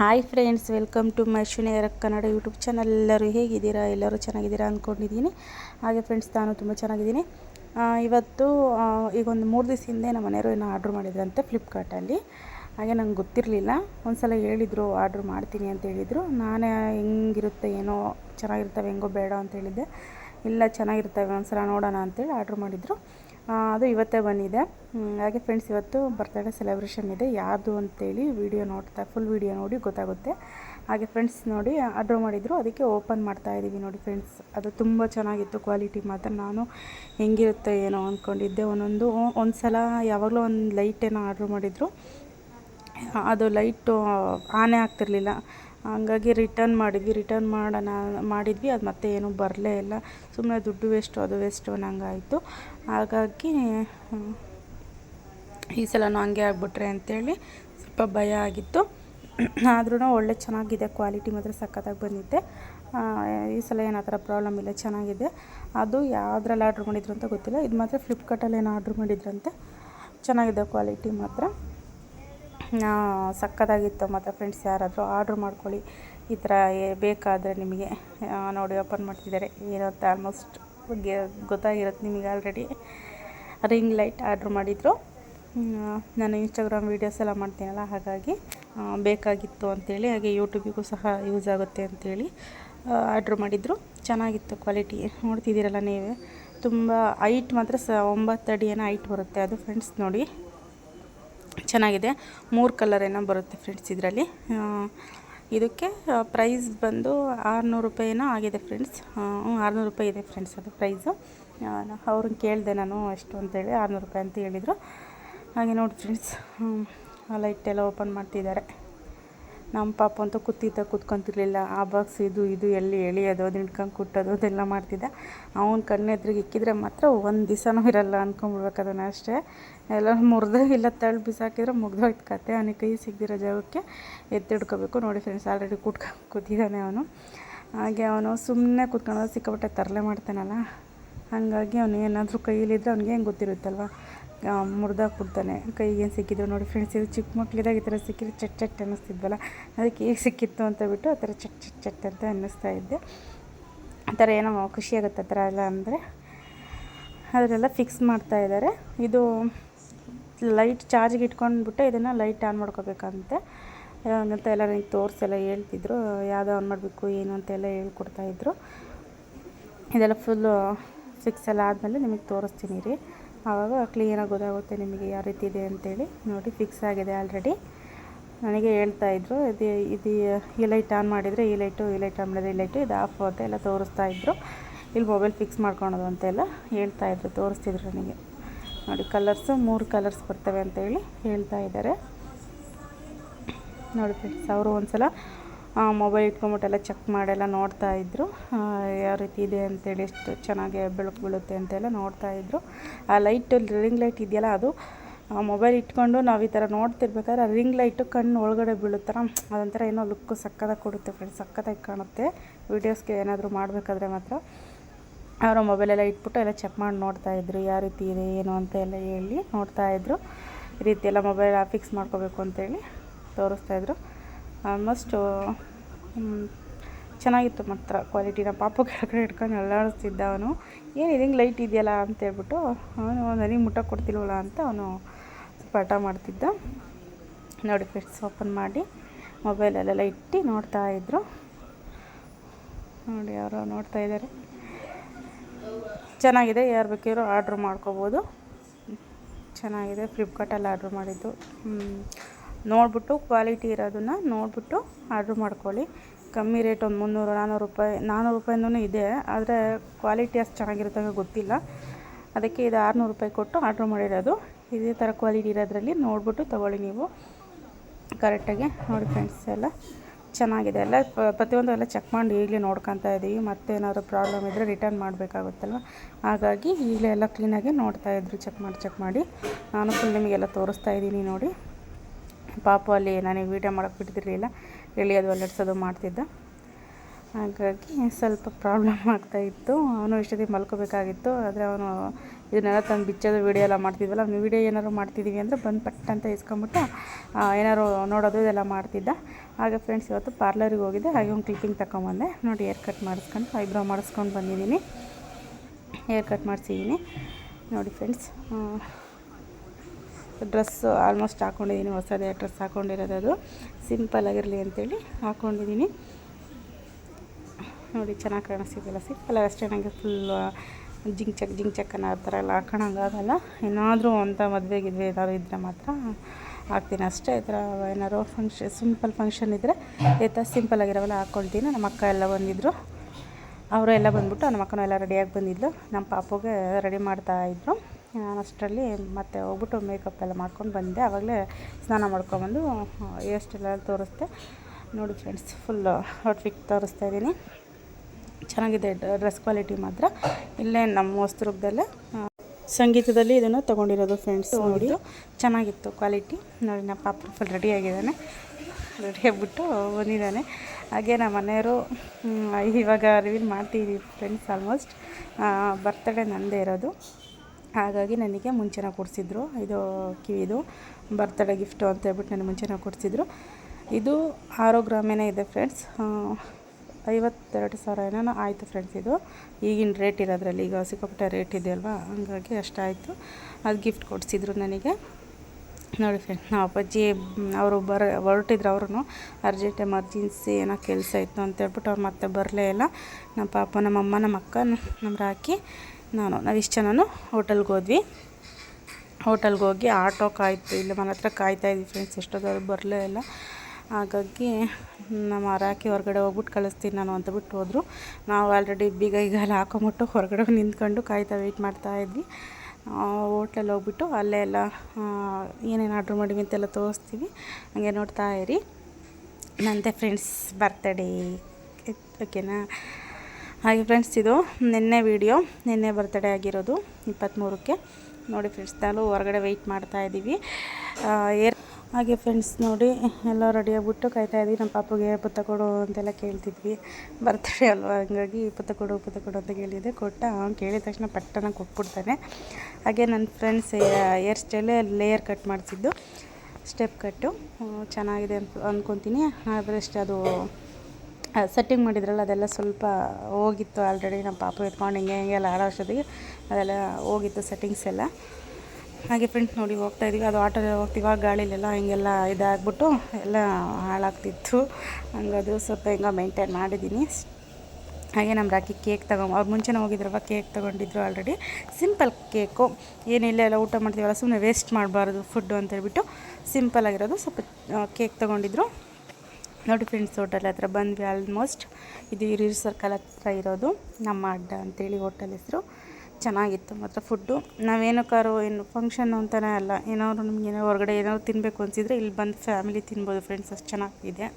Hi friends, welcome to my ಶುನೇರ Kannada YouTube channel. ಎಲ್ಲರೂ ಹೇಗಿದ್ದೀರಾ? ಎಲ್ಲರೂ ಚೆನ್ನಾಗಿದ್ದೀರಾ ಅಂದ್ಕೊಂಡಿದ್ದೀನಿ ಹಾಗೆ ಫ್ರೆಂಡ್ಸ್, ನಾನು ತುಂಬ ಚೆನ್ನಾಗಿದ್ದೀನಿ. ಇವತ್ತು ಈಗ ಒಂದು ಮೂರು ದಿವಸ ಹಿಂದೆ ನಮ್ಮ ಮನೆಯವರು ಏನೋ ಆರ್ಡ್ರ್ ಮಾಡಿದ್ರಂತೆ ಫ್ಲಿಪ್ಕಾರ್ಟಲ್ಲಿ ಹಾಗೆ ನಂಗೆ ಗೊತ್ತಿರಲಿಲ್ಲ. ಒಂದು ಸಲ ಹೇಳಿದರು, ಆರ್ಡ್ರ್ ಮಾಡ್ತೀನಿ ಅಂತ ಹೇಳಿದರು. ನಾನೇ, ಹೆಂಗಿರುತ್ತೆ? ಏನೋ ಚೆನ್ನಾಗಿರ್ತವೆ, ಹೆಂಗೋ ಬೇಡ ಅಂತ ಹೇಳಿದ್ದೆ. ಇಲ್ಲ, ಚೆನ್ನಾಗಿರ್ತವೆ ಒಂದು ಸಲ ನೋಡೋಣ ಅಂತೇಳಿ ಆರ್ಡ್ರ್ ಮಾಡಿದರು. ಅದು ಇವತ್ತೇ ಬಂದಿದೆ. ಹಾಗೆ ಫ್ರೆಂಡ್ಸ್ ಇವತ್ತು ಬರ್ತಡೇ ಸೆಲೆಬ್ರೇಷನ್ ಇದೆ. ಯಾವುದು ಅಂತೇಳಿ ವಿಡಿಯೋ ನೋಡ್ತಾ ಫುಲ್ ವಿಡಿಯೋ ನೋಡಿ ಗೊತ್ತಾಗುತ್ತೆ. ಹಾಗೆ ಫ್ರೆಂಡ್ಸ್ ನೋಡಿ ಆರ್ಡ್ರ್ ಮಾಡಿದರು. ಅದಕ್ಕೆ ಓಪನ್ ಮಾಡ್ತಾ ಇದ್ದೀವಿ ನೋಡಿ ಫ್ರೆಂಡ್ಸ್ ಅದು ತುಂಬ ಚೆನ್ನಾಗಿತ್ತು ಕ್ವಾಲಿಟಿ ಮಾತ್ರ. ನಾನು ಹೆಂಗಿರುತ್ತೆ ಏನೋ ಅಂದ್ಕೊಂಡಿದ್ದೆ ಒಂದೊಂದು ಒಂದು ಸಲ ಯಾವಾಗಲೂ ಒಂದು ಲೈಟ್ ಏನೋ ಆರ್ಡ್ರ್ ಮಾಡಿದರು. ಅದು ಲೈಟು ಆನೇ ಆಗ್ತಿರ್ಲಿಲ್ಲ. ಹಂಗಾಗಿ ರಿಟರ್ನ್ ಮಾಡಿದ್ವಿ ರಿಟರ್ನ್ ಮಾಡೋಣ, ಮಾಡಿದ್ವಿ, ಅದು ಮತ್ತೆ ಏನೂ ಬರಲೇ ಇಲ್ಲ. ಸುಮ್ಮನೆ ದುಡ್ಡು ವೇಸ್ಟು ಅದು ವೇಸ್ಟು ಅನ್ನಂಗಾಯಿತು. ಹಾಗಾಗಿ, ಈ ಸಲನೂ ಹಂಗೆ ಆಗಿಬಿಟ್ರೆ ಅಂತೇಳಿ ಸ್ವಲ್ಪ ಭಯ ಆಗಿತ್ತು. ಆದ್ರೂ ಒಳ್ಳೆ ಚೆನ್ನಾಗಿದೆ ಕ್ವಾಲಿಟಿ ಮಾತ್ರ ಸಖತ್ತಾಗಿ ಬಂದಿದ್ದೆ ಈ ಸಲ ಏನು ಆ ಪ್ರಾಬ್ಲಮ್ ಇಲ್ಲ, ಚೆನ್ನಾಗಿದೆ. ಅದು ಯಾವುದ್ರಲ್ಲಿ ಆರ್ಡ್ರ್ ಮಾಡಿದ್ರು ಅಂತ ಗೊತ್ತಿಲ್ಲ. ಇದು ಮಾತ್ರ ಫ್ಲಿಪ್ಕಾರ್ಟಲ್ಲಿ ಏನು ಆರ್ಡ್ರ್ ಮಾಡಿದ್ರಂತೆ. ಚೆನ್ನಾಗಿದೆ ಕ್ವಾಲಿಟಿ ಮಾತ್ರ. ಸಕ್ಕತ್ತಾಗಿತ್ತು ಮತ್ತು ಫ್ರೆಂಡ್ಸ್ ಯಾರಾದರೂ ಆರ್ಡ್ರ್ ಮಾಡ್ಕೊಳ್ಳಿ. ಈ ಥರ ಬೇಕಾದರೆ ನಿಮಗೆ ನೋಡಿ ಓಪನ್ ಮಾಡ್ತಿದ್ದಾರೆ. ಏನಂತ ಆಲ್ಮೋಸ್ಟ್ ಗೊತ್ತಾಗಿರುತ್ತೆ ನಿಮಗೆ ಆಲ್ರೆಡಿ ರಿಂಗ್ ಲೈಟ್ ಆರ್ಡ್ರ್ ಮಾಡಿದರು. ನಾನು ಇನ್ಸ್ಟಾಗ್ರಾಮ್ ವೀಡಿಯೋಸ್ ಎಲ್ಲ ಮಾಡ್ತೀನಲ್ಲ, ಹಾಗಾಗಿ ಬೇಕಾಗಿತ್ತು ಅಂಥೇಳಿ ಹಾಗೆ ಯೂಟ್ಯೂಬಿಗೂ ಸಹ ಯೂಸ್ ಆಗುತ್ತೆ ಅಂಥೇಳಿ ಆರ್ಡ್ರ್ ಮಾಡಿದರು. ಚೆನ್ನಾಗಿತ್ತು ಕ್ವಾಲಿಟಿ ನೋಡ್ತಿದ್ದೀರಲ್ಲ ನೀವೇ. ತುಂಬ ಹೈಟ್ ಮಾತ್ರ ಸ, ಒಂಬತ್ತು ಅಡಿ ಏನೋ ಹೈಟ್ ಬರುತ್ತೆ. ಅದು ಫ್ರೆಂಡ್ಸ್ ನೋಡಿ. ಚೆನ್ನಾಗಿದೆ. ಮೂರು ಕಲರ್ ಏನೋ ಬರುತ್ತೆ ಫ್ರೆಂಡ್ಸ್ ಇದರಲ್ಲಿ. ಇದಕ್ಕೆ ಪ್ರೈಸ್ ಬಂದು ಆರುನೂರು ರೂಪಾಯಿನೋ ಆಗಿದೆ ಫ್ರೆಂಡ್ಸ್ ಆರುನೂರು ರೂಪಾಯಿ ಇದೆ ಫ್ರೆಂಡ್ಸ್ ಅದು ಪ್ರೈಸು ಅವ್ರನ್ನ ಕೇಳಿದೆ ನಾನು ಎಷ್ಟು ಅಂತೇಳಿ ಆರುನೂರು ರೂಪಾಯಿ ಅಂತ ಹೇಳಿದರು. ಹಾಗೆ ನೋಡಿ ಫ್ರೆಂಡ್ಸ್ ಲೈಟ್ ಎಲ್ಲ ಓಪನ್ ಮಾಡ್ತಿದ್ದಾರೆ. ನಮ್ಮ ಪಾಪ ಅಂತೂ ಕೂತಿದ್ದ ಕೂತ್ಕೊತಿರ್ಲಿಲ್ಲ. ಆ ಬಾಕ್ಸ್ ಇದು ಇದು, ಎಲ್ಲಿ ಎಳಿಯೋದು ಅದು ಹಿಡ್ಕೊಂಡು ಕುಟ್ಟೋದು, ಅದೆಲ್ಲ ಮಾಡ್ತಿದ್ದ. ಅವ್ನ ಕಣ್ಣು ಎದುರಿಗೆ ಇಕ್ಕಿದ್ರೆ ಮಾತ್ರ ಒಂದು ದಿವಸನೂ ಇರಲ್ಲ ಅಂದ್ಕೊಂಬಿಡ್ಬೇಕು ಅದನ್ನು ಅಷ್ಟೇ. ಎಲ್ಲ ಮುರಿದು ಇಲ್ಲ, ತಳ್ಳಿ ಬಿಸಾಕಿದ್ರೆ ಮುಗ್ದೋಯ್ತು ಕತೆ. ಅವನಿಗೆ ಕೈ ಸಿಗದಿರೋ ಜಾಗಕ್ಕೆ ಎತ್ತಿಡ್ಕೋಬೇಕು. ನೋಡಿ ಫ್ರೆಂಡ್ಸ್ ಆಲ್ರೆಡಿ ಕುಟ್ಕೊಂಡು ಕೂತಿದ್ದಾನೆ ಅವನು. ಹಾಗೆ ಅವನು ಸುಮ್ಮನೆ ಕೂತ್ಕೊಂಡು ಸಿಕ್ಕಾಪಟ್ಟೆ ತರಲೆ ಮಾಡ್ತಾನಲ್ಲ. ಹಾಗಾಗಿ ಅವನು ಏನಾದರೂ ಕೈಯಲ್ಲಿದ್ದರೆ ಅವ್ನಿಗೆ ಹೆಂಗೆ ಗೊತ್ತಿರುತ್ತಲ್ವ? ಮುರಿದಾಕ್ಬಿಡ್ತಾನೆ ಕೈಗೆ ಏನು ಸಿಕ್ಕಿದ್ರು ನೋಡಿ ಫ್ರೆಂಡ್ಸ್ ಇದು ಚಿಕ್ಕ ಮಕ್ಕಳಿದಾಗ ಈ ಥರ ಸಿಕ್ಕಿದ್ರೆ ಚಟ್ ಚಟ್ ಅನ್ನಿಸ್ತಿದ್ವಲ್ಲ? ಅದಕ್ಕೆ ಹೇಗೆ ಸಿಕ್ಕಿತ್ತು ಅಂತ ಬಿಟ್ಟು ಆ ಥರ ಚಟ್ ಚಟ್ ಚಟ್ ಅಂತ ಅನ್ನಿಸ್ತಾ ಇದ್ದೆ. ಆ ಥರ ಏನೋ ಖುಷಿಯಾಗುತ್ತೆ ಆ ಥರ ಎಲ್ಲ ಅಂದರೆ. ಅದನ್ನೆಲ್ಲ ಫಿಕ್ಸ್ ಮಾಡ್ತಾ ಇದ್ದಾರೆ. ಇದು ಲೈಟ್ ಚಾರ್ಜ್ಗೆ ಇಟ್ಕೊಂಡ್ಬಿಟ್ಟು ಇದನ್ನು ಲೈಟ್ ಆನ್ ಮಾಡ್ಕೋಬೇಕಂತೆ. ಅಂತ ಎಲ್ಲ ನನಗೆ ತೋರಿಸೆಲ್ಲ ಹೇಳ್ತಿದ್ರು. ಯಾವುದೋ ಆನ್ ಮಾಡಬೇಕು, ಏನು ಅಂತೆಲ್ಲ ಹೇಳ್ಕೊಡ್ತಾಯಿದ್ರು ಇದೆಲ್ಲ ಫುಲ್ಲು ಫಿಕ್ಸ್ ಎಲ್ಲ ಆದಮೇಲೆ ನಿಮಗೆ ತೋರಿಸ್ತೀನಿ ರೀ. ಆವಾಗ ಕ್ಲೀನಾಗಿ ಗೊತ್ತಾಗುತ್ತೆ ನಿಮಗೆ ಯಾವ ರೀತಿ ಇದೆ ಅಂತೇಳಿ. ನೋಡಿ ಫಿಕ್ಸ್ ಆಗಿದೆ ಆಲ್ರೆಡಿ ನನಗೆ ಹೇಳ್ತಾ ಇದ್ರು, ಇದು ಇದು ಈ ಲೈಟ್ ಆನ್ ಮಾಡಿದರೆ ಈ ಲೈಟು ಈ ಲೈಟ್ ಆನ್ ಮಾಡಿದರೆ ಈ ಲೈಟು ಇದು ಆಫ್ ಅಂತ ಎಲ್ಲ ತೋರಿಸ್ತಾ ಇದ್ರು. ಇಲ್ಲಿ ಮೊಬೈಲ್ ಫಿಕ್ಸ್ ಮಾಡ್ಕೊಳೋದು ಅಂತೆಲ್ಲ ಹೇಳ್ತಾ ಇದ್ರು, ತೋರಿಸ್ತಿದ್ರು ನನಗೆ. ನೋಡಿ ಕಲರ್ಸು ಮೂರು ಕಲರ್ಸ್ ಬರ್ತವೆ ಅಂತೇಳಿ ಹೇಳ್ತಾ ಇದ್ದಾರೆ. ನೋಡಿ ಫ್ರೆಂಡ್ಸ್ ಅವರು ಒಂದ್ಸಲ ಮೊಬೈಲ್ ಇಟ್ಕೊಂಬಿಟ್ಟೆಲ್ಲ ಚೆಕ್ ಮಾಡೆಲ್ಲ ನೋಡ್ತಾ ಇದ್ದರು ಯಾವ ರೀತಿ ಇದೆ ಅಂತೇಳಿ, ಎಷ್ಟು ಚೆನ್ನಾಗಿ ಬೆಳಕು ಬೀಳುತ್ತೆ ಅಂತೆಲ್ಲ ನೋಡ್ತಾ ಇದ್ದರು ಆ ಲೈಟ್ ರಿಂಗ್ ಲೈಟ್ ಇದೆಯಲ್ಲ ಅದು ಮೊಬೈಲ್ ಇಟ್ಕೊಂಡು ನಾವು ಈ ಥರ ನೋಡ್ತಿರ್ಬೇಕಾದ್ರೆ ರಿಂಗ್ ಲೈಟು ಕಣ್ಣು ಒಳಗಡೆ ಬೀಳುತ್ತಲ್ಲ, ಅದೊಂಥರ ಏನೋ ಲುಕ್ಕು ಸಕ್ಕತ್ತಾಗಿ ಕೊಡುತ್ತೆ ಫ್ರೆಂಡ್ಸ್ ಸಕ್ಕತ್ತಾಗಿ ಕಾಣುತ್ತೆ. ವೀಡಿಯೋಸ್ಗೆ ಏನಾದರೂ ಮಾಡಬೇಕಾದ್ರೆ ಮಾತ್ರ ಅವರ ಮೊಬೈಲೆಲ್ಲ ಇಟ್ಬಿಟ್ಟು ಎಲ್ಲ ಚೆಕ್ ಮಾಡಿ ನೋಡ್ತಾ ಇದ್ರು, ಯಾವ ರೀತಿ ಇದೆ, ಏನು ಅಂತ ಎಲ್ಲ ಹೇಳಿ ನೋಡ್ತಾ ಇದ್ರು. ಈ ರೀತಿ ಎಲ್ಲ ಮೊಬೈಲ್ ಫಿಕ್ಸ್ ಮಾಡ್ಕೋಬೇಕು ಅಂತೇಳಿ ತೋರಿಸ್ತಾ ಇದ್ರು. ಆಲ್ಮೋಸ್ಟು ಚೆನ್ನಾಗಿತ್ತು ಮಾತ್ರ ಕ್ವಾಲಿಟಿ ನಮ್ಮ ಪಾಪು ಕೆಳಗಡೆ ಹಿಡ್ಕೊಂಡು ಅಲ್ಲಾಡಿಸ್ತಿದ್ದ ಅವನು. ಏನು ಹಿಂಗೆ ಲೈಟ್ ಇದೆಯಲ್ಲ ಅಂತ ಹೇಳ್ಬಿಟ್ಟು ಅವನು ನನಗೆ ಮುಟ್ಟ ಕೊಡ್ತಿಲ್ವಲ್ಲ ಅಂತ ಅವನು ಹಠ ಮಾಡ್ತಿದ್ದ. ನೋಡಿ ಫ್ರೆಂಡ್ಸ್, ಓಪನ್ ಮಾಡಿ. ಮೊಬೈಲಲ್ಲೆಲ್ಲ ಇಟ್ಟು ನೋಡ್ತಾ ಇದ್ರು. ನೋಡಿ ಅವರು ನೋಡ್ತಾ ಇದ್ದಾರೆ ಚೆನ್ನಾಗಿದೆ, ಯಾರು ಬೇಕಿರೋ ಆರ್ಡ್ರ್ ಮಾಡ್ಕೋಬೋದು. ಚೆನ್ನಾಗಿದೆ, ಫ್ಲಿಪ್ಕಾರ್ಟಲ್ಲಿ ಆರ್ಡ್ರ್ ಮಾಡಿದ್ದು. ನೋಡಿಬಿಟ್ಟು ಕ್ವಾಲಿಟಿ ಇರೋದನ್ನು ನೋಡಿಬಿಟ್ಟು ಆರ್ಡ್ರ್ ಮಾಡ್ಕೊಳ್ಳಿ. ಕಮ್ಮಿ ರೇಟ್ ಒಂದು ಮುನ್ನೂರು ನಾನ್ನೂರು ರೂಪಾಯಿ ನಾನ್ನೂರು ರೂಪಾಯಿಂದನೂ ಇದೆ. ಆದರೆ ಕ್ವಾಲಿಟಿ ಅಷ್ಟು ಚೆನ್ನಾಗಿರುತ್ತೆ ಗೊತ್ತಿಲ್ಲ. ಅದಕ್ಕೆ ಇದು ಆರುನೂರು ರೂಪಾಯಿ ಕೊಟ್ಟು ಆರ್ಡ್ರ್ ಮಾಡಿರೋದು. ಇದೇ ಥರ ಕ್ವಾಲಿಟಿ ಇರೋದ್ರಲ್ಲಿ ನೋಡಿಬಿಟ್ಟು ತೊಗೊಳ್ಳಿ ನೀವು. ಕರೆಕ್ಟಾಗಿ ನೋಡಿ ಫ್ರೆಂಡ್ಸ್ ಎಲ್ಲ ಚೆನ್ನಾಗಿದೆ. ಎಲ್ಲ ಪ್ರತಿಯೊಂದು ಎಲ್ಲ ಚೆಕ್ ಮಾಡಿ ಈಗಲೇ ನೋಡ್ಕೊತಾ ಇದ್ದೀವಿ ಮತ್ತೆ ಏನಾದರೂ ಪ್ರಾಬ್ಲಮ್ ಇದ್ದರೆ ರಿಟರ್ನ್ ಮಾಡಬೇಕಾಗುತ್ತಲ್ವ? ಹಾಗಾಗಿ ಈಗಲೇ ಎಲ್ಲ ಕ್ಲೀನಾಗಿ ನೋಡ್ತಾ ಇದ್ರು. ಚೆಕ್ ಮಾಡಿ ಚೆಕ್ ಮಾಡಿ. ನಾನು ಫುಲ್ ನಿಮಗೆಲ್ಲ ತೋರಿಸ್ತಾ ಇದ್ದೀನಿ ನೋಡಿ. ಪಾಪು ಅಲ್ಲಿ ನನಗೆ ವೀಡಿಯೋ ಮಾಡೋಕ್ಕೆ ಬಿಡ್ತಿರಲಿಲ್ಲ ಎಳಿಯೋದು ಅಲ್ಲಡ್ಸೋದು ಮಾಡ್ತಿದ್ದ. ಹಾಗಾಗಿ ಸ್ವಲ್ಪ ಪ್ರಾಬ್ಲಮ್ ಆಗ್ತಾಯಿತ್ತು ಅವನು ಇಷ್ಟೊತ್ತಿಗೆ ಮಲ್ಕೋಬೇಕಾಗಿತ್ತು. ಆದರೆ ಅವನು ಇದನ್ನೆಲ್ಲ ತಂದು ಬಿಚ್ಚೋದು ವೀಡಿಯೋ ಎಲ್ಲ ಮಾಡ್ತಿದ್ವಲ್ಲ, ಅವ್ನು ವೀಡಿಯೋ ಏನಾದ್ರು ಮಾಡ್ತಿದ್ದೀವಿ ಅಂದರೆ ಬಂದು ಪಟ್ ಅಂತ ಇಸ್ಕೊಂಬಿಟ್ಟು ಏನಾದ್ರು ನೋಡೋದು ಇದೆಲ್ಲ ಮಾಡ್ತಿದ್ದ. ಹಾಗೆ ಫ್ರೆಂಡ್ಸ್ ಇವತ್ತು ಪಾರ್ಲರಿಗೆ ಹೋಗಿದ್ದೆ. ಹಾಗೆ ಒಂದು ಕ್ಲಿಪ್ಪಿಂಗ್ ತಗೊಂಬಂದೆ ನೋಡಿ ಹೇರ್ ಕಟ್ ಮಾಡಿಸ್ಕೊಂಡು ಐಬ್ರೋ ಮಾಡಿಸ್ಕೊಂಡು ಬಂದಿದ್ದೀನಿ. ಹೇರ್ ಕಟ್ ಮಾಡಿಸಿದ್ದೀನಿ. ನೋಡಿ ಫ್ರೆಂಡ್ಸ್ ಡ್ರೆಸ್ಸು ಆಲ್ಮೋಸ್ಟ್ ಹಾಕ್ಕೊಂಡಿದ್ದೀನಿ ಹೊಸದೇ ಡ್ರೆಸ್ ಹಾಕ್ಕೊಂಡಿರೋದು ಅದು. ಸಿಂಪಲ್ ಆಗಿರಲಿ ಅಂತೇಳಿ ಹಾಕ್ಕೊಂಡಿದ್ದೀನಿ ನೋಡಿ, ಚೆನ್ನಾಗಿ ಕಾಣಿಸ್ತಿದ್ದಲ್ಲ ಸಿಂಪಲ್ ಅಷ್ಟೇ ನನಗೆ ಫುಲ್ ಜಿಂಗ್ ಚಕ್ ಜಿಂಗ್ ಚಕ್ ಅನ್ನೋ ಥರ ಎಲ್ಲ ಹಾಕೋಣಂಗಾಗಲ್ಲ ಏನಾದರೂ ಅಂತ ಮದುವೆ ಗಿದ್ವೆ ಏನಾದ್ರು ಇದ್ದರೆ ಮಾತ್ರ ಹಾಕ್ತೀನಿ. ಅಷ್ಟೇ ಈ ಥರ ಏನಾದ್ರು ಫಂಕ್ಷನ್ ಸಿಂಪಲ್ ಫಂಕ್ಷನ್ ಇದ್ದರೆ ಈ ಥರ ಸಿಂಪಲ್ ಆಗಿರೋವೆಲ್ಲ ಹಾಕ್ಕೊಳ್ತೀನಿ ನಮ್ಮ ಅಕ್ಕ ಎಲ್ಲ ಬಂದಿದ್ದರು ಅವರು ಎಲ್ಲ ಬಂದ್ಬಿಟ್ಟು ನಮ್ಮ ಅಕ್ಕನೂ ಎಲ್ಲ ರೆಡಿಯಾಗಿ ಬಂದಿದ್ಲು. ನಮ್ಮ ಪಾಪುಗೆ ರೆಡಿ ಮಾಡ್ತಾಯಿದ್ರು ನಾನು ಅಷ್ಟರಲ್ಲಿ ಮತ್ತೆ ಹೋಗ್ಬಿಟ್ಟು ಮೇಕಪ್ ಎಲ್ಲ ಮಾಡ್ಕೊಂಡು ಬಂದೆ. ಆವಾಗಲೇ ಸ್ನಾನ ಮಾಡ್ಕೊಂಬಂದು ಹೇರ್ ಸ್ಟೈಲ್ ಎಲ್ಲ ತೋರಿಸ್ದೆ. ನೋಡಿ ಫ್ರೆಂಡ್ಸ್ ಫುಲ್ ಔಟ್ಫಿಟ್ ತೋರಿಸ್ತಾ ಇದ್ದೀನಿ. ಚೆನ್ನಾಗಿದೆ ಡ್ರೆಸ್ ಕ್ವಾಲಿಟಿ ಮಾತ್ರ. ಇಲ್ಲೇ ನಮ್ಮ ಹೊಸದುರ್ಗದಲ್ಲೇ ಸಂಗೀತದಲ್ಲಿ ಇದನ್ನು ತೊಗೊಂಡಿರೋದು ಫ್ರೆಂಡ್ಸ್ ನೋಡಿ. ಚೆನ್ನಾಗಿತ್ತು ಕ್ವಾಲಿಟಿ ನೋಡಿ ನಮ್ಮ ಪಾಪ ಫುಲ್ ರೆಡಿ ಆಗಿದ್ದಾನೆ. ರೆಡಿ ಆಗಿಬಿಟ್ಟು ಬಂದಿದ್ದಾನೆ. ಹಾಗೆ ನಮ್ಮ ಮನೆಯವರು ಇವಾಗ ರಿವೀಲ್ ಮಾಡ್ತಿದ್ದೀವಿ ಫ್ರೆಂಡ್ಸ್ ಆಲ್ಮೋಸ್ಟ್ ಬರ್ತಡೇ ನಂದೇ ಇರೋದು. ಹಾಗಾಗಿ ನನಗೆ ಮುಂಚೆನೇ ಕೊಡಿಸಿದ್ರು. ಇದು ಕಿವಿದು ಬರ್ತಡೇ ಗಿಫ್ಟು ಅಂತ ಹೇಳ್ಬಿಟ್ಟು ನನಗೆ ಮುಂಚೆನೇ ಕೊಡಿಸಿದ್ರು. ಇದು ಆರು ಗ್ರಾಮೇನೇ ಇದೆ ಫ್ರೆಂಡ್ಸ್. ಐವತ್ತೆರಡು ಸಾವಿರ ಏನೋ ಆಯಿತು ಫ್ರೆಂಡ್ಸ್ ಇದು. ಈಗಿನ ರೇಟ್ ಇರೋದ್ರಲ್ಲಿ ಈಗ ಸಿಕ್ಕಾಪಟ್ಟೆ ರೇಟ್ ಇದೆ ಅಲ್ವಾ? ಹಂಗಾಗಿ ಅಷ್ಟಾಯಿತು. ಅದು ಗಿಫ್ಟ್ ಕೊಡಿಸಿದ್ರು ನನಗೆ. ನೋಡಿ ಫ್ರೆಂಡ್ ನಮ್ಮ ಅಪ್ಪಾಜಿ, ಅವರು ಬರ, ಹೊರಟಿದ್ರು ಅವ್ರೂ ಅರ್ಜೆಂಟ್ ಎಮರ್ಜೆನ್ಸಿ ಏನೋ ಕೆಲಸ ಇತ್ತು ಅಂತ ಹೇಳ್ಬಿಟ್ಟು ಅವ್ರು ಮತ್ತೆ ಬರಲೇ ಇಲ್ಲ. ನಮ್ಮ ಪಾಪ, ನಮ್ಮ ಅಮ್ಮ, ನಮ್ಮ ಅಕ್ಕ ನಮ್ಮ ರಾಕಿ ನಾನು ನಾವಿಷ್ಟು ಜನನು ಹೋಟೆಲ್ಗೆ ಹೋದ್ವಿ. ಹೋಟೆಲ್ಗೆ ಹೋಗಿ ಆಟೋ ಕಾಯ್ತು, ಇಲ್ಲಿ ಮನೆ ಹತ್ರ ಕಾಯ್ತಾ ಇದ್ವಿ ಫ್ರೆಂಡ್ಸ್ ಎಷ್ಟೊತ್ತಾದ್ರು ಬರಲೇ ಇಲ್ಲ. ಹಾಗಾಗಿ ನಮ್ಮ ರಾಕಿ ಹೊರಗಡೆ ಹೋಗ್ಬಿಟ್ಟು ಕಳಿಸ್ತೀನಿ ನಾನು ಅಂತ ಬಿಟ್ಟು ಹೋದರು. ನಾವು ಆಲ್ರೆಡಿ ಬೀಗ ಈಗ ಎಲ್ಲ ಹಾಕೊಂಬಿಟ್ಟು ಹೊರಗಡೆ ನಿಂತ್ಕೊಂಡು ಕಾಯ್ತಾ ವೆಯ್ಟ್ ಮಾಡ್ತಾ ಇದ್ವಿ. ಹೋಟ್ಲಲ್ಲಿ ಹೋಗ್ಬಿಟ್ಟು ಅಲ್ಲೇ ಎಲ್ಲ ಏನೇನು ಆರ್ಡ್ರ್ ಮಾಡಿವಿ ಅಂತೆಲ್ಲ ತೋರಿಸ್ತೀವಿ. ಹಂಗೆ ನೋಡ್ತಾ ಇರಿ. ನಂತೆ ಫ್ರೆಂಡ್ಸ್ ಬರ್ತಡೇ ಓಕೆನಾ ಹಾಗೆ ಫ್ರೆಂಡ್ಸ್ ಇದು ನಿನ್ನೆ ವೀಡಿಯೋ ನಿನ್ನೆ ಬರ್ತ್ಡೇ ಆಗಿರೋದು ಇಪ್ಪತ್ತ್ಮೂರಕ್ಕೆ ನೋಡಿ ಫ್ರೆಂಡ್ಸ್ ನಾನು ಹೊರಗಡೆ ವೆಯ್ಟ್ ಮಾಡ್ತಾ ಇದ್ದೀವಿ. ಏರ್ ಹಾಗೆ ಫ್ರೆಂಡ್ಸ್ ನೋಡಿ ಎಲ್ಲ ರೆಡಿ ಆಗಿಬಿಟ್ಟು ಕಾಯ್ತಾ ಇದ್ದೀವಿ. ನಮ್ಮ ಪಾಪಗೆ ಪುತ್ತ ಕೊಡು ಅಂತೆಲ್ಲ ಕೇಳ್ತಿದ್ವಿ. ಬರ್ತಡೇ ಅಲ್ವಾ? ಹಂಗಾಗಿ ಪುತ್ತ ಕೊಡು ಪುತ್ತ ಕೊಡು ಅಂತ ಕೇಳಿದೆ ಕೊಟ್ಟ ಅವ್ನು ಕೇಳಿದ ತಕ್ಷಣ ಪಟ್ಟನ ಕೊಟ್ಬಿಡ್ತಾನೆ ಹಾಗೆ ನನ್ನ ಫ್ರೆಂಡ್ಸ್ ಏರ್ ಸ್ಟೈಲೇ ಲೇಯರ್ ಕಟ್ ಮಾಡಿಸಿದ್ದು. ಸ್ಟೆಪ್ ಕಟ್ಟು ಚೆನ್ನಾಗಿದೆ ಅಂತ ಅಂದ್ಕೊತೀನಿ ಆದರೆ ಅಷ್ಟೇ ಅದು ಸೆಟ್ಟಿಂಗ್ ಮಾಡಿದ್ರಲ್ಲ, ಅದೆಲ್ಲ ಸ್ವಲ್ಪ ಹೋಗಿತ್ತು ಆಲ್ರೆಡಿ ನಮ್ಮ ಪಾಪು ಎತ್ಕೊಂಡು ಹಿಂಗೆ ಹಿಂಗೆ ಎಲ್ಲ ಆಡೋ ಅಷ್ಟೊತ್ತಿಗೆ ಅದೆಲ್ಲ ಹೋಗಿತ್ತು ಸೆಟ್ಟಿಂಗ್ಸ್ ಎಲ್ಲ. ಹಾಗೆ ಫ್ರೆಂಡ್ಸ್ ನೋಡಿ ಹೋಗ್ತಾ ಇದೀವಿ. ಅದು ಆಟೋ ಹೋಗ್ತೀವಿ. ಗಾಳಿಲೆಲ್ಲ ಹಿಂಗೆಲ್ಲ ಇದಾಗ್ಬಿಟ್ಟು ಎಲ್ಲ ಹಾಳಾಗ್ತಿತ್ತು. ಹಂಗದು ಸ್ವಲ್ಪ ಹಿಂಗೆ ಮೇಂಟೈನ್ ಮಾಡಿದ್ದೀನಿ. ಹಾಗೆ ನಮ್ಮ ರಾಕಿ ಕೇಕ್ ತಗೊಂಬ ಅವ್ರು ಮುಂಚೆನೇ ಹೋಗಿದ್ರವ ಕೇಕ್ ತೊಗೊಂಡಿದ್ರು ಆಲ್ರೆಡಿ ಸಿಂಪಲ್ ಕೇಕು ಏನಿಲ್ಲ ಎಲ್ಲ ಊಟ ಮಾಡ್ತೀವಲ್ಲ ಸುಮ್ಮನೆ ವೇಸ್ಟ್ ಮಾಡಬಾರ್ದು ಫುಡ್ಡು ಅಂತೇಳ್ಬಿಟ್ಟು ಸಿಂಪಲ್ ಆಗಿರೋದು. ಸ್ವಲ್ಪ ಕೇಕ್ ತೊಗೊಂಡಿದ್ರು. ನೋಡಿ ಫ್ರೆಂಡ್ಸ್ ಹೋಟೆಲ್ ಹತ್ರ ಬಂದ್ವಿ ಆಲ್ಮೋಸ್ಟ್ ಇದು ಹಿರಿಯರ್ ಸರ್ಕಲ್ ಹತ್ರ ಇರೋದು, ನಮ್ಮ ಅಡ್ಡ ಅಂತೇಳಿ ಹೋಟೆಲ್ ಹೆಸರು. ಚೆನ್ನಾಗಿತ್ತು ಮಾತ್ರ ಫುಡ್ಡು ನಾವೇನಕ್ಕಾರು ಏನು ಫಂಕ್ಷನ್ ಅಂತಲೇ ಅಲ್ಲ, ಏನಾದ್ರು ನಮ್ಗೆ ಏನೋ ಹೊರಗಡೆ ಏನಾದ್ರು ತಿನ್ನಬೇಕು ಅನಿಸಿದ್ರೆ ಇಲ್ಲಿ ಬಂದು ಫ್ಯಾಮಿಲಿ ತಿನ್ಬೋದು ಫ್ರೆಂಡ್ಸ್ ಅಷ್ಟು ಚೆನ್ನಾಗಿದೆ.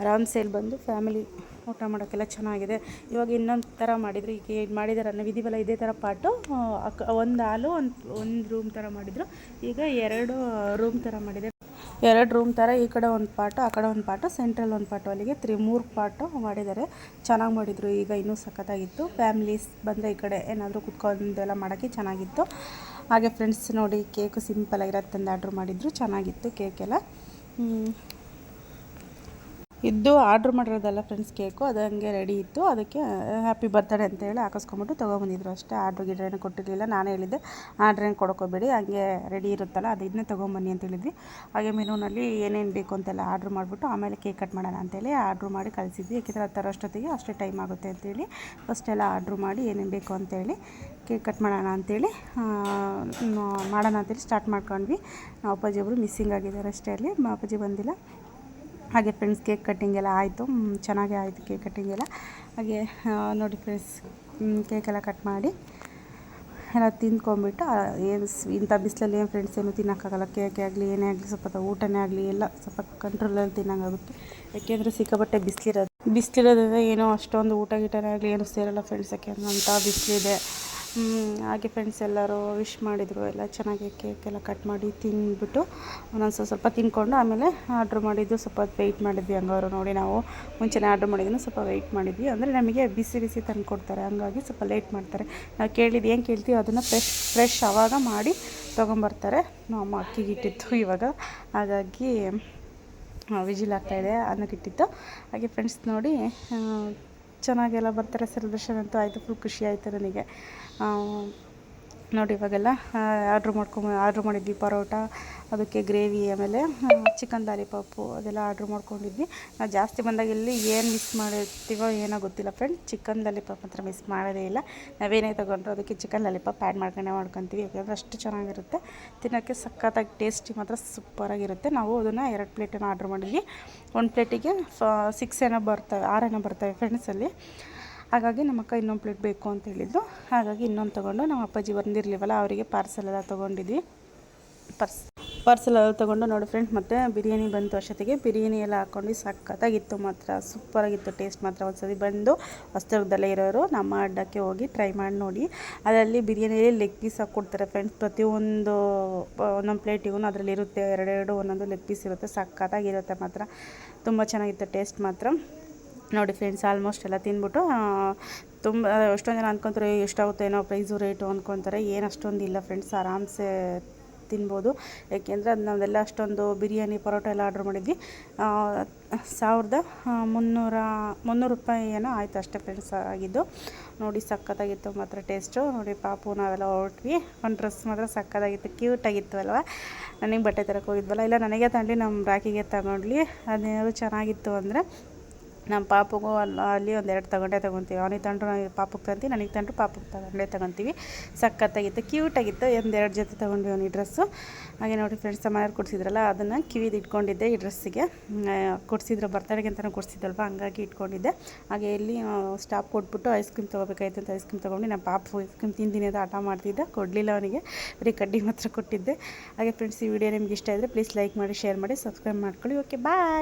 ಆರಾಮ್ಸೆ ಇಲ್ಲಿ ಬಂದು ಫ್ಯಾಮಿಲಿ ಊಟ ಮಾಡೋಕ್ಕೆಲ್ಲ ಚೆನ್ನಾಗಿದೆ. ಇವಾಗ ಇನ್ನೊಂದು ಥರ ಮಾಡಿದರು, ಈಗ ಏನು ಮಾಡಿದಾರೆ ವಿಧಿವಲ್ಲ, ಇದೇ ಥರ ಪಾಟು ಒಂದು ಹಾಲು, ಒಂದು ಒಂದು ರೂಮ್ ಥರ ಮಾಡಿದರು. ಈಗ ಎರಡು ರೂಮ್ ಥರ ಮಾಡಿದ್ದಾರೆ ಎರಡು ರೂಮ್ ಥರ ಈ ಕಡೆ ಒಂದು ಪಾಟು ಆ ಕಡೆ ಒಂದು ಪಾಟು ಸೆಂಟ್ರಲ್ ಒಂದು ಪಾಟು ಅಲ್ಲಿಗೆ ತ್ರೀ ಮೂರು ಪಾಟು ಮಾಡಿದ್ದಾರೆ. ಚೆನ್ನಾಗಿ ಮಾಡಿದರು, ಈಗ ಇನ್ನೂ ಸಖತ್ತಾಗಿತ್ತು. ಫ್ಯಾಮಿಲೀಸ್ ಬಂದರೆ ಈ ಕಡೆ ಏನಾದರೂ ಕುತ್ಕೊಂಡೆಲ್ಲ ಮಾಡೋಕ್ಕೆ ಚೆನ್ನಾಗಿತ್ತು. ಹಾಗೆ ಫ್ರೆಂಡ್ಸ್ ನೋಡಿ ಕೇಕು ಸಿಂಪಲ್ ಆಗಿರೋದು ತಂದು ಆರ್ಡ್ರ್ ಮಾಡಿದ್ರು, ಚೆನ್ನಾಗಿತ್ತು ಕೇಕೆಲ್ಲ. ಇದ್ದು ಆರ್ಡ್ರ್ ಮಾಡಿರೋದಲ್ಲ ಫ್ರೆಂಡ್ಸ್ ಕೇಕು, ಅದು ಹಂಗೆ ರೆಡಿ ಇತ್ತು. ಅದಕ್ಕೆ ಹ್ಯಾಪಿ ಬರ್ತ್ಡೇ ಅಂತ ಹೇಳಿ ಹಾಕಿಸ್ಕೊಂಬಿಟ್ಟು ತೊಗೊಂಬಂದಿದ್ರು ಅಷ್ಟೇ. ಆರ್ಡ್ರ್ ಗಿಡ್ರೇನು ಕೊಟ್ಟಿರಲಿಲ್ಲ. ನಾನು ಹೇಳಿದ್ದೆ, ಆರ್ಡ್ರ್ ಏನು ಕೊಡೋಕೋಬೇಡಿ, ಹಂಗೆ ರೆಡಿ ಇರುತ್ತಲ್ಲ, ಅದು ಇದನ್ನೇ ತೊಗೊಂಬನ್ನಿ ಅಂತ ಹೇಳಿದ್ವಿ. ಹಾಗೆ ಮೆನುನಲ್ಲಿ ಏನೇನು ಬೇಕು ಅಂತೆಲ್ಲ ಆರ್ಡ್ರ್ ಮಾಡಿಬಿಟ್ಟು ಆಮೇಲೆ ಕೇಕ್ ಕಟ್ ಮಾಡೋಣ ಅಂತೇಳಿ ಆರ್ಡ್ರ್ ಮಾಡಿ ಕಳಿಸಿದ್ವಿ. ಯಾಕೆಂದರೆ ಅದು ತರೋಷ್ಟೊತ್ತಿಗೆ ಅಷ್ಟೇ ಟೈಮ್ ಆಗುತ್ತೆ ಅಂತೇಳಿ ಫಸ್ಟ್ ಎಲ್ಲ ಆರ್ಡ್ರ್ ಮಾಡಿ ಏನೇನು ಬೇಕು ಅಂತೇಳಿ ಕೇಕ್ ಕಟ್ ಮಾಡೋಣ ಅಂತೇಳಿ ಮಾಡೋಣ ಅಂತೇಳಿ ಸ್ಟಾರ್ಟ್ ಮಾಡ್ಕೊಂಡ್ವಿ. ಅಪ್ಪಾಜಿ ಒಬ್ಬರು ಮಿಸ್ಸಿಂಗ್ ಆಗಿದ್ದಾರೆ ಅಷ್ಟೇ ಅಲ್ಲಿ. ಅಪ್ಪಾಜಿ ಬಂದಿಲ್ಲ. ಹಾಗೆ ಫ್ರೆಂಡ್ಸ್ ಕೇಕ್ ಕಟ್ಟಿಂಗ್ ಎಲ್ಲ ಆಯಿತು. ಚೆನ್ನಾಗೇ ಆಯಿತು ಕೇಕ್ ಕಟ್ಟಿಂಗ್ ಎಲ್ಲ. ಹಾಗೆ ನೋಡಿ ಫ್ರೆಂಡ್ಸ್ ಕೇಕೆಲ್ಲ ಕಟ್ ಮಾಡಿ ಎಲ್ಲ ತಿಂದ್ಕೊಂಬಿಟ್ಟು ಏನು ಇಂಥ ಬಿಸಿಲಲ್ಲಿ ಏನು ಫ್ರೆಂಡ್ಸ್ ಏನು ತಿನ್ನೋಕ್ಕಾಗಲ್ಲ. ಕೇಕೆ ಆಗಲಿ, ಏನೇ ಆಗಲಿ, ಸ್ವಲ್ಪ ಊಟನೇ ಆಗಲಿ, ಎಲ್ಲ ಸ್ವಲ್ಪ ಕಂಟ್ರೋಲಲ್ಲಿ ತಿನ್ನೋಂಗಾಗುತ್ತೆ ಯಾಕೆಂದರೆ ಸಿಕ್ಕಾಪಟ್ಟೆ ಬಿಸಿಲಿರೋದು, ಬಿಸಿಲಿರೋದ್ರಿಂದ ಏನೋ ಅಷ್ಟೊಂದು ಊಟ ಗೀಟನೇ ಆಗಲಿ, ಏನು ಸೇರಲ್ಲ ಫ್ರೆಂಡ್ಸ್ ಯಾಕೆಂದ್ರೆ ಅಂಥ ಬಿಸಿಲಿದೆ. ಹಾಗೆ ಫ್ರೆಂಡ್ಸ್ ಎಲ್ಲರೂ ವಿಶ್ ಮಾಡಿದರು, ಎಲ್ಲ ಚೆನ್ನಾಗಿ ಕೇಕ್ ಎಲ್ಲ ಕಟ್ ಮಾಡಿ ತಿಂದ್ಬಿಟ್ಟು, ಒಂದೊಂದು ಸ್ವಲ್ಪ ಸ್ವಲ್ಪ ತಿಂದ್ಕೊಂಡು ಆಮೇಲೆ ಆರ್ಡ್ರ್ ಮಾಡಿದ್ದು ಸ್ವಲ್ಪ ವೆಯ್ಟ್ ಮಾಡಿದ್ವಿ ಹಂಗವರು ನೋಡಿ ನಾವು. ಮುಂಚೆನೇ ಆರ್ಡ್ರ್ ಮಾಡಿದ್ದು ಸ್ವಲ್ಪ ವೆಯ್ಟ್ ಮಾಡಿದ್ವಿ. ಅಂದರೆ ನಮಗೆ ಬಿಸಿ ಬಿಸಿ ತಂದು ಕೊಡ್ತಾರೆ, ಹಂಗಾಗಿ ಸ್ವಲ್ಪ ಲೇಟ್ ಮಾಡ್ತಾರೆ. ನಾವು ಕೇಳಿದ್ದು ಏನು ಕೇಳ್ತೀವಿ ಅದನ್ನು ಫ್ರೆಶ್ ಫ್ರೆಶ್ ಆವಾಗ ಮಾಡಿ ತೊಗೊಂಬರ್ತಾರೆ. ನಾವು ಅಮ್ಮ ಅಕ್ಕಿಗೆ ಇಟ್ಟಿತ್ತು ಇವಾಗ. ಹಾಗಾಗಿ ವಿಜಿಲ್ ಆಗ್ತಾಯಿದೆ ಅನ್ನಕ್ಕಿಟ್ಟಿತ್ತು ಹಾಗೆ ಫ್ರೆಂಡ್ಸ್ ನೋಡಿ ಚೆನ್ನಾಗೆಲ್ಲ ಬರ್ತಾರೆ ಸೆಲೆಬ್ರೇಷನ್ ಅಂತೂ, ಆಯಿತು ಫುಲ್ ಖುಷಿ ಆಯಿತು ನನಗೆ. ನೋಡಿ ಇವಾಗೆಲ್ಲ ಆರ್ಡ್ರ್ ಮಾಡ್ಕೊಂಬ ಆರ್ಡ್ರ್ ಮಾಡಿದ್ವಿ ಪರೋಟ, ಅದಕ್ಕೆ ಗ್ರೇವಿ ಆಮೇಲೆ ಚಿಕನ್ ಲಾಲಿಪಾಪು ಅದೆಲ್ಲ ಆರ್ಡ್ರ್ ಮಾಡ್ಕೊಂಡಿದ್ವಿ. ನಾವು ಜಾಸ್ತಿ ಬಂದಾಗ ಇಲ್ಲಿ ಏನು ಮಿಸ್ ಮಾಡಿರ್ತೀವೋ ಏನೋ ಗೊತ್ತಿಲ್ಲ ಫ್ರೆಂಡ್ ಚಿಕನ್ ಲಾಲಿಪಾಪ್ ಮಾತ್ರ ಮಿಸ್ ಮಾಡೋದೇ ಇಲ್ಲ. ನಾವೇನೇ ತೊಗೊಂಡ್ರು ಅದಕ್ಕೆ ಚಿಕನ್ ಲಾಲಿಪಾಪ್ ಆ್ಯಡ್ ಮಾಡ್ಕೊಂಡೇ ಮಾಡ್ಕೊತೀವಿ. ಯಾಕಂದರೆ ಅಷ್ಟು ಚೆನ್ನಾಗಿರುತ್ತೆ. ತಿನ್ನೋಕ್ಕೆ ಸಖತ್ತಾಗಿ ಟೇಸ್ಟಿ ಮಾತ್ರ ಸೂಪರಾಗಿರುತ್ತೆ. ನಾವು ಅದನ್ನು ಎರಡು ಪ್ಲೇಟನ್ನು ಆರ್ಡ್ರ್ ಮಾಡಿದ್ವಿ. ಒಂದು ಪ್ಲೇಟಿಗೆ ಸಿಕ್ಸ್ ಏನೋ ಬರ್ತವೆ ಆರೇನೋ ಬರ್ತವೆ ಫ್ರೆಂಡ್ಸಲ್ಲಿ ಹಾಗಾಗಿ ನಮ್ಮ ಅಕ್ಕ ಇನ್ನೊಂದು ಪ್ಲೇಟ್ ಬೇಕು ಅಂತ ಹೇಳಿದ್ರು ಹಾಗಾಗಿ ಇನ್ನೊಂದು ತೊಗೊಂಡು ನಮ್ಮ ಅಪ್ಪಾಜಿ ಬಂದಿರಲಿವಲ್ಲ, ಅವರಿಗೆ ಪಾರ್ಸಲ್ ಎಲ್ಲ ತೊಗೊಂಡಿದ್ವಿ. ಪರ್ಸ್ ಪಾರ್ಸಲ್ ಎಲ್ಲ ತೊಗೊಂಡು ನೋಡಿ ಫ್ರೆಂಡ್ಸ್ ಮತ್ತು ಬಿರಿಯಾನಿ ಬಂತು ಅಷ್ಟೊತ್ತಿಗೆ. ಬಿರಿಯಾನಿ ಎಲ್ಲ ಹಾಕ್ಕೊಂಡು ಸಖತ್ತಾಗಿತ್ತು ಮಾತ್ರ, ಸೂಪರಾಗಿತ್ತು ಟೇಸ್ಟ್ ಮಾತ್ರ ಒಂದ್ಸತಿ ಬಂದು ಹೊಸದುರ್ಗದಲ್ಲೇ ಇರೋರು, ನಮ್ಮ ಅಡ್ಡಕ್ಕೆ ಹೋಗಿ ಟ್ರೈ ಮಾಡಿ ನೋಡಿ. ಅದರಲ್ಲಿ ಬಿರಿಯಾನಿಯಲ್ಲಿ ಲೆಗ್ ಪೀಸ್ ಹಾಕ್ಕೊಡ್ತಾರೆ ಫ್ರೆಂಡ್ಸ್ ಪ್ರತಿಯೊಂದು ಒಂದೊಂದು ಪ್ಲೇಟಿಗೂ ಅದರಲ್ಲಿ ಇರುತ್ತೆ ಎರಡೆರಡು ಒಂದೊಂದು ಲೆಗ್ ಪೀಸ್ ಇರುತ್ತೆ, ಸಖತ್ತಾಗಿರುತ್ತೆ ಮಾತ್ರ. ತುಂಬ ಚೆನ್ನಾಗಿತ್ತು ಟೇಸ್ಟ್ ಮಾತ್ರ. ನೋಡಿ ಫ್ರೆಂಡ್ಸ್ ಆಲ್ಮೋಸ್ಟ್ ಎಲ್ಲ ತಿಂದ್ಬಿಟ್ಟು ತುಂಬ, ಎಷ್ಟೊಂದು ಜನ ಅಂದ್ಕೊತಾರೆ ಎಷ್ಟಾಗುತ್ತೆ ಏನೋ ಪ್ರೈಸು ರೇಟು ಅಂದ್ಕೊತಾರೆ ಏನು ಅಷ್ಟೊಂದು ಇಲ್ಲ ಫ್ರೆಂಡ್ಸ್, ಆರಾಮ್ಸೆ ತಿನ್ಬೋದು. ಏಕೆಂದರೆ ಅದು ನಾವೆಲ್ಲ ಅಷ್ಟೊಂದು ಬಿರಿಯಾನಿ ಪರೋಟ ಎಲ್ಲ ಆರ್ಡ್ರ್ ಮಾಡಿದ್ವಿ. ಸಾವಿರದ ಮುನ್ನೂರ, ಮುನ್ನೂರು ರೂಪಾಯಿ ಏನೋ ಆಯಿತು ಅಷ್ಟೇ ಫ್ರೆಂಡ್ಸ್, ಆಗಿದ್ದು. ನೋಡಿ, ಸಖತ್ತಾಗಿತ್ತು ಮಾತ್ರ ಟೇಸ್ಟು ನೋಡಿ, ಪಾಪು, ನಾವೆಲ್ಲ ಹೊರಟ್ವಿ. ಒಂದು ಡ್ರೆಸ್ ಮಾತ್ರ ಸಖತ್ತಾಗಿತ್ತು ಕ್ಯೂಟಾಗಿತ್ತು ಅಲ್ವಾ? ನನಗೆ ಬಟ್ಟೆ ತರಕ್ಕೆ ಹೋಗಿದ್ವಲ್ಲ? ಇಲ್ಲ, ನನಗೆ ತಗೊಂಡ್ಲಿ ನಮ್ಮ ರಾಕಿಗೆ ತಗೊಂಡ್ಲಿ. ಅದೇನಾದ್ರು ಚೆನ್ನಾಗಿತ್ತು ಅಂದರೆ ನಮ್ಮ ಪಾಪುಗೂ ಅಲ್ಲಿ ಅಲ್ಲಿ ಒಂದೆರಡು ತಗೊಂಡೆ ತೊಗೊತೀವಿ. ಅವನಿಗೆ ತಂಡ್ರು ಪಾಪಕ್ಕೆ ತಂತೀವಿ ನನಗೆ ತಂಡ್ರು ಪಾಪುಗೆ ತಗೊಂಡೇ ತೊಗೊತೀವಿ. ಸಖತ್ತಾಗಿತ್ತು ಕ್ಯೂಟಾಗಿತ್ತು ಒಂದೆರಡು ಜೊತೆ ತೊಗೊಂಡ್ವಿ ಈ ಡ್ರೆಸ್ಸು ಹಾಗೆ ನೋಡಿ ಫ್ರೆಂಡ್ಸ್ ಮನೆಯವ್ರು ಕೊಡಿಸಿದ್ರಲ್ಲ, ಅದನ್ನು ಕಿವಿದು ಇಟ್ಕೊಂಡಿದ್ದೆ ಈ ಡ್ರೆಸ್ಸಿಗೆ ಕೊಡಿಸಿದ್ರು, ಬರ್ತಡೆಗೆ ಅಂತಲೂ ಕೊಡಿಸಿದ್ರಲ್ವ ಹಂಗಾಗಿ ಇಟ್ಕೊಂಡಿದ್ದೆ. ಹಾಗೆ ಇಲ್ಲಿ ಸ್ಟಾಪ್ ಕೊಟ್ಬಿಟ್ಟು ಐಸ್ ಕ್ರೀಮ್ ತೊಗೋಬೇಕಾಯ್ತು ಅಂತ ಐಸ್ ಕ್ರೀಮ್ ತೊಗೊಂಡು, ನಮ್ಮ ಪಾಪು ಐಸ್ ಕ್ರೀಮ್ ತಿಂದಿನಿ ಅಂತ ಆಟ ಮಾಡ್ತಿದ್ದೆ. ಕೊಡಲಿಲ್ಲ ಅವನಿಗೆ, ಬರೀ ಕಡ್ಡಿ ಮಾತ್ರ ಕೊಟ್ಟಿದ್ದೆ. ಹಾಗೆ ಫ್ರೆಂಡ್ಸ್ ಈ ವಿಡಿಯೋ ನಿಮ್ಗೆ ಇಷ್ಟ ಇದ್ದರೆ ಪ್ಲೀಸ್ ಲೈಕ್ ಮಾಡಿ ಶೇರ್ ಮಾಡಿ ಸಬ್ಸ್ಕ್ರೈಬ್ ಮಾಡ್ಕೊಳ್ಳಿ. Okay bye